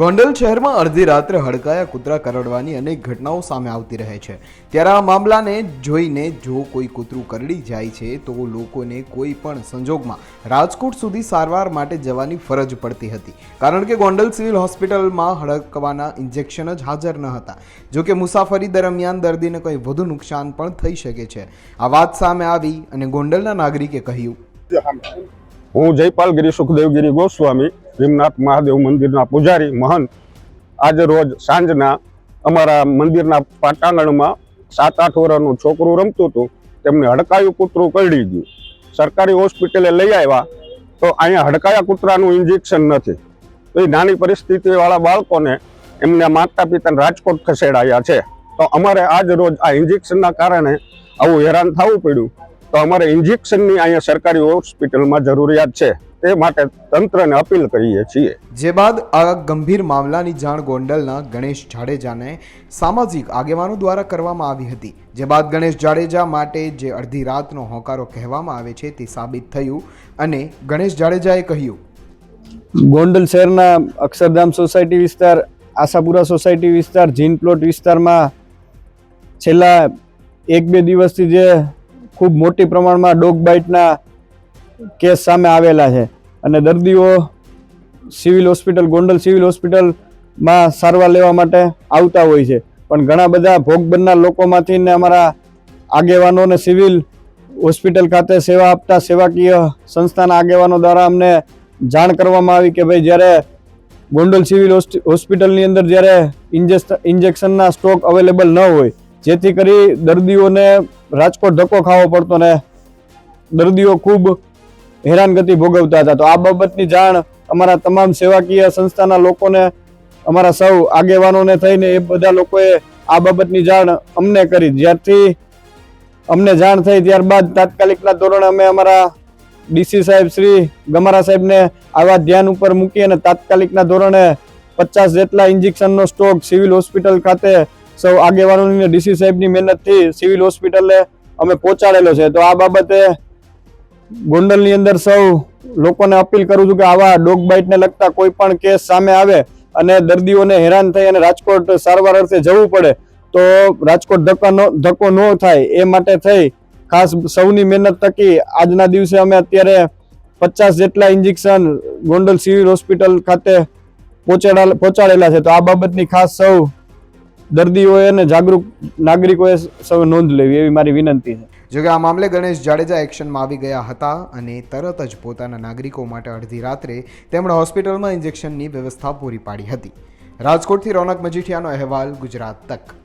ગોંડલ શહેરમાં અડધી રાત્રે હડકાયા કૂતરા કરડવાની અનેક ઘટનાઓ સામે આવતી રહે છે. ત્યારે આ મામલાને જોઈને જો કોઈ કૂતરું કરડી જાય છે, તો લોકોને કોઈ પણ સંજોગમાં રાજકોટ સુધી સારવાર માટે જવાની ફરજ પડતી હતી. કારણ કે ગોંડલ સિવિલ હોસ્પિટલમાં હડકવાના ઇન્જેક્શન જ હાજર ન હતા. જો કે મુસાફરી દરમિયાન દર્દીને કંઈ વધુ નુકસાન પણ થઈ શકે છે. આ વાત સામે આવી અને ગોંડલના નાગરિકે કહ્યું. હું જયપાલગીરી સુખદેવગીરી ગોસ્વામી. ભીમનાથ મહાદેવ મંદિરના પૂજારી મહંત આજે રોજ સાંજના અમારા મંદિરના પાટાંગણમાં સાત આઠ વર્ષનું છોકરું રમતું હતું. તેમને હડકાયું કૂતરું કરડી ગયું. સરકારી હોસ્પિટલે લઈ આવ્યા તો અહીંયા હડકાયા કૂતરાનું ઇન્જેક્શન નથી. તો એ નાની પરિસ્થિતિવાળા બાળકોને એમને માતા પિતાને રાજકોટ ખસેડાયા છે. તો અમારે આજ રોજ આ ઇન્જેક્શનના કારણે આવું હેરાન થવું પડ્યું. તો અમારે ઇન્જેક્શનની અહીંયા સરકારી હોસ્પિટલમાં જરૂરિયાત છે. તે માટે તંત્રને અપીલ કરીએ છીએ. જે બાદ આ ગંભીર મામલાની જાણ ગોંડલના ગણેશ જાડેજાને સામાજિક આગેવાનો દ્વારા કરવામાં આવી હતી. જે બાદ ગણેશ જાડેજા માટે જે અડધી રાતનો હોંકારો કહેવામાં આવે છે તે સાબિત થયું અને ગણેશ જાડેજાએ કહ્યું ગોંડલ શહેરના અક્ષરધામ સોસાયટી વિસ્તાર આશાપુરા સોસાયટી વિસ્તાર જીન પ્લોટ વિસ્તારમાં છેલ્લા એક બે દિવસથી જે ખૂબ મોટી પ્રમાણમાં ડોગ બાઇટના કેસ સામે આવેલા છે. અને દર્દીઓ સિવિલ હોસ્પિટલ, ગોંડલ સિવિલ હોસ્પિટલમાં સારવાર લેવા માટે આવતા હોય છે. પણ ઘણા બધા ભોગ બનનાર લોકોમાંથી ને અમારા આગેવાનોને સિવિલ હોસ્પિટલ ખાતે સેવા આપતા સેવાકીય સંસ્થાના આગેવાનો દ્વારા અમને જાણ કરવામાં આવી કે ભાઈ જ્યારે ગોંડલ સિવિલ હોસ્પિટલની અંદર જ્યારે ઇન્જેક્શ- ઇન્જેક્શનના સ્ટોક અવેલેબલ ન હોય, જેથી કરી દર્દીઓને રાજકોટ ધક્કો ખાવો પડતો ને દર્દીઓ ખૂબ હેરાનગતિ ભોગવતા હતા. તો આ બાબતની જાણ અમારા તમામ સેવાકીય સંસ્થાના લોકોને, અમારા સૌ આગેવાનોને થઈને એ બધા લોકોએ આ બાબતની જાણ અમને કરી. જ્યારથી અમને જાણ થઈ ત્યારબાદ તાત્કાલિકના ધોરણે અમે અમારા ડીસી સાહેબ શ્રી ગમારા સાહેબને આવા ધ્યાન ઉપર મૂકી અને તાત્કાલિકના ધોરણે પચાસ જેટલા ઇન્જેક્શનનો સ્ટોક સિવિલ હોસ્પિટલ ખાતે સૌ આગેવાનોની ડીસી સાહેબની મહેનતથી સિવિલ હોસ્પિટલે અમે પહોંચાડેલો છે. તો આ બાબતે ગોંડલની અંદર સૌ લોકોને અપીલ કરું છું કે આવા ડોગ બાઇટને લગતા કોઈ પણ કેસ સામે આવે અને દર્દીઓને હેરાન થઈ અને રાજકોટ સારવાર અર્થે જવું પડે, તો રાજકોટ ધક્કો નો, ધક્કો ન થાય. એ માટે થઈ ખાસ સૌની મહેનત તકી આજના દિવસે અમે અત્યારે પચાસ જેટલા ઇન્જેક્શન ગોંડલ સિવિલ હોસ્પિટલ ખાતે પહોંચાડેલા પહોંચાડેલા છે. તો આ બાબતની ખાસ સૌ દર્દીઓએ અને જાગૃત નાગરિકોએ સૌ નોંધ લેવી, એવી મારી વિનંતી છે. જોકે આ મામલે ગણેશ જાડેજા એક્શનમાં આવી ગયા હતા અને તરત જ પોતાના નાગરિકો માટે અડધી રાત્રે તેમણે હોસ્પિટલમાં ઇન્જેક્શનની વ્યવસ્થા પૂરી પાડી હતી. રાજકોટથી રોનક મજીઠિયાનો અહેવાલ ગુજરાત તક.